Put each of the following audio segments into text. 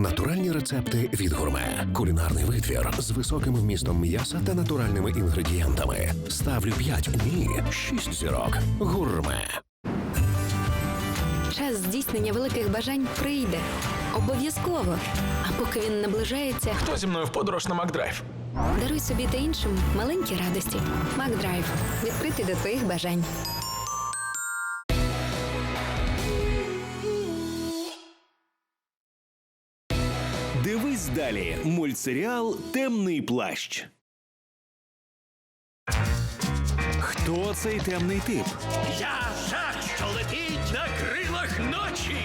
Натуральні рецепти від гурме. Кулінарний витвір з високим вмістом м'яса та натуральними інгредієнтами. Ставлю 5, ні, 6 зірок. Гурме. Час здійснення великих бажань прийде. Обов'язково. А поки він наближається, Хто зі мною в подорож на Макдрайв? даруй собі та іншим маленькі радості. Макдрайв відкритий до твоїх бажань. Дивись далі. Мультсеріал Темний плащ. Хто цей темний тип? Я жах, що летить на крилах ночі.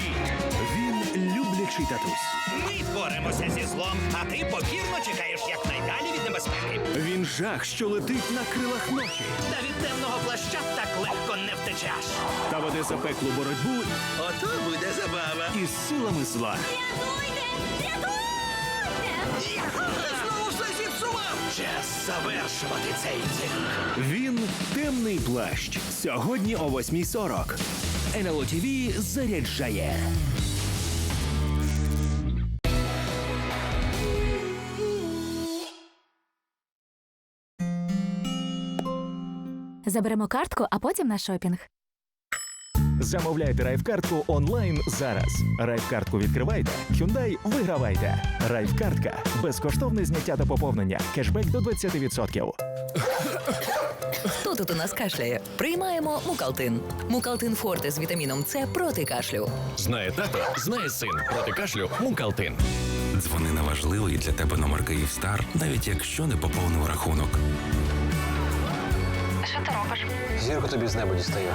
Він люблячий татусь. Ми боремося зі злом, а ти покірно чекаєш якнайдалі від небезпеки. Він жах, що летить на крилах ночі. Та від темного плаща так легко не втечеш. Та веде запеклу боротьбу Ото буде забава. із силами зла. Знову зіпсував. Завершувати цей цирк. Він темний плащ. Сьогодні о 8.40. НЛО ТВ заряджає. Заберемо картку, а потім на шопінг. Замовляйте райфкартку онлайн зараз. Райфкартку відкривайте, Hyundai вигравайте. Райфкартка безкоштовне зняття та поповнення. Кешбек до 20%. Хто тут у нас кашляє? Приймаємо мукалтин. Мукалтин Форте з вітаміном С проти кашлю. Знає тато, знає син. Проти кашлю Мукалтин. Дзвони на важливий для тебе номер Київстар, навіть якщо не поповнив рахунок. Зірку тобі з неба дістаю.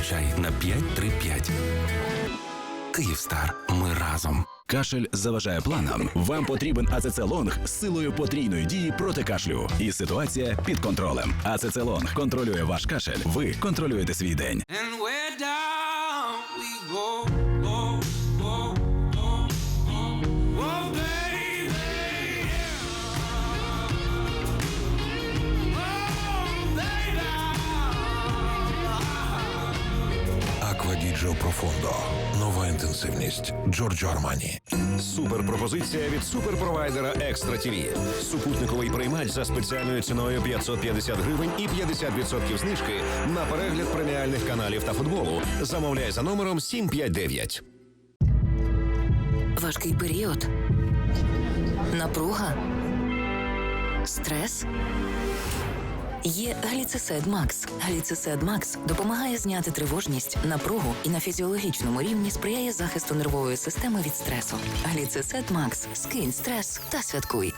Підключай на 535. Київстар. Ми разом. Кашель заважає планам. Вам потрібен ацецелонг з силою потрійної дії проти кашлю. І ситуація під контролем. Ацецелонг контролює ваш кашель. Ви контролюєте свій день. Аквадіджо Профондо. Нова інтенсивність. Джорджо Армані. Суперпропозиція від суперпровайдера Екстра ТІВІ. Супутниковий приймач за спеціальною ціною 550 гривень і 50% знижки на перегляд преміальних каналів та футболу. Замовляй за номером 759. Важкий період. Напруга. Стрес. Є гліцесед Макс. Гліцесед Макс допомагає зняти тривожність, напругу і на фізіологічному рівні сприяє захисту нервової системи від стресу. Гліцесед Макс. Скинь стрес та святкуй.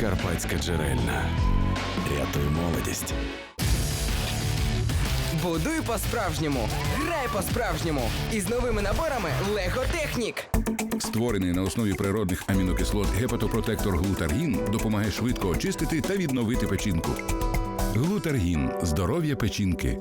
Карпатська джерельна. Рятуй молодість. Будуй по-справжньому, грай по-справжньому. Із новими наборами Лего Технік. Створений на основі природних амінокислот гепатопротектор глутаргін допомагає швидко очистити та відновити печінку. Глутаргін здоров'я печінки.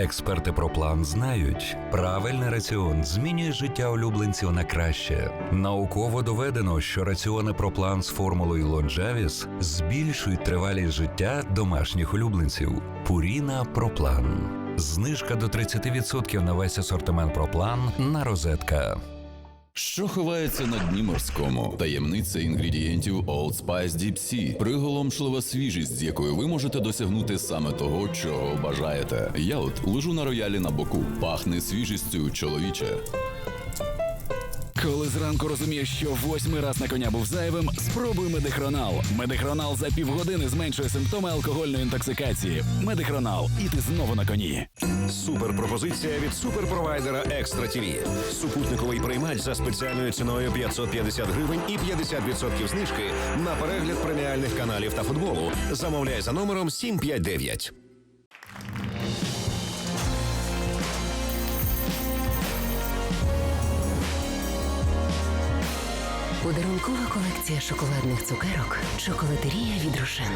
Експерти про план знають, правильний раціон змінює життя улюбленців на краще. Науково доведено, що раціони проплан з формулою Лонжавіс збільшують тривалість життя домашніх улюбленців. Пуріна Проплан. Знижка до 30% на весь асортимент проплан на розетка. Що ховається на дні морському? Таємниця інгредієнтів Old Spice Deep Sea. Приголомшлива свіжість, з якою ви можете досягнути саме того, чого бажаєте. Я от лежу на роялі на боку, пахне свіжістю чоловіче. Коли зранку розумієш, що восьмий раз на коня був зайвим, спробуй медихронал. Медихронал за півгодини зменшує симптоми алкогольної інтоксикації. Медихронал, і ти знову на коні. Суперпропозиція від суперпровайдера Екстра ТІВІ. Супутниковий приймач за спеціальною ціною 550 гривень і 50% знижки на перегляд преміальних каналів та футболу. Замовляй за номером 759. Подарункова колекція шоколадних цукерок Чоколатерія від Рошен.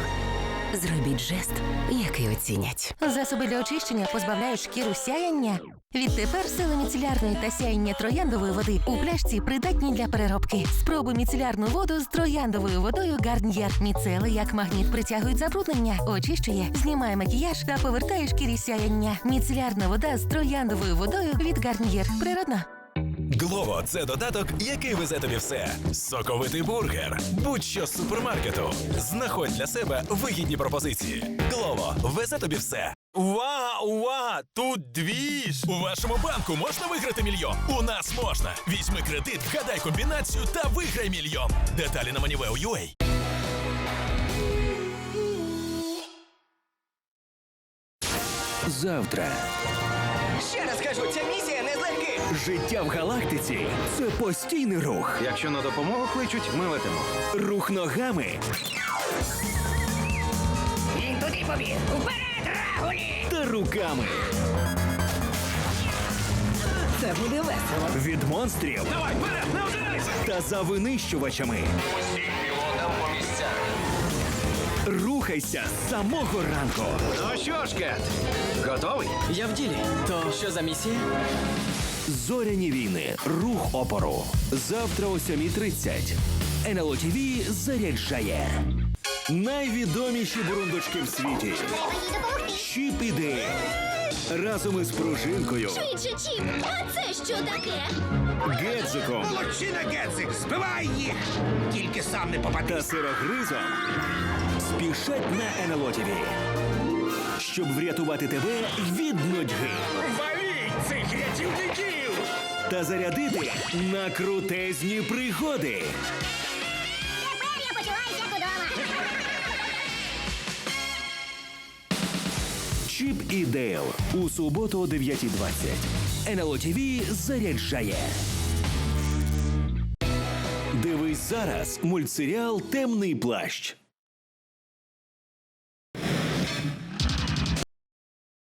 Зробіть жест, який оцінять. Засоби для очищення позбавляють шкіру сяяння. Відтепер сили міцелярної та сяєння трояндової води у пляшці придатні для переробки. Спробуй міцелярну воду з трояндовою водою Гарньєр. Міцели як магніт притягують забруднення, очищує, знімає макіяж та повертає шкірі сяяння. Міцелярна вода з трояндовою водою від Гарньєр. Природно. Глово це додаток, який везе тобі все. Соковитий бургер. Будь-що з супермаркету. Знаходь для себе вигідні пропозиції. Глово везе тобі все. Увага, увага! Тут двіж! У вашому банку можна виграти мільйон? У нас можна. Візьми кредит, вгадай комбінацію та виграй мільйон. Деталі на Moneyveo.ua. Завтра. Ще раз кажу, ця місія не. Життя в галактиці це постійний рух. Якщо на допомогу кличуть, ми летимо. Рух ногами Він туди побіг. Уперед, Рагулі! та руками. Це буде весело. Від монстрів Давай, вперед, не озирайся! та за винищувачами. Рухайся з самого ранку. Ну що ж, Кет, готовий? Я в ділі. То що за місія? Зоряні війни. Рух опору. Завтра о 7.30. НЛО ТВ заряджає. Найвідоміші бурундучки в світі. Чіп і Разом із пружинкою, Швидше, Чіп! А це що таке? Гедзиком Молодчина, Гетцик, збивай їх! Тільки сам не попади. та сирогризом спішать на НЛО ТВ. Щоб врятувати тебе від нудьги. Валіть цих рятівників! Та зарядити на крутезні пригоди. Тепер я почуваюся удома. Чіп і Дейл у суботу о 9.20. НЛО ТВ заряджає. Дивись зараз мультсеріал Темний плащ.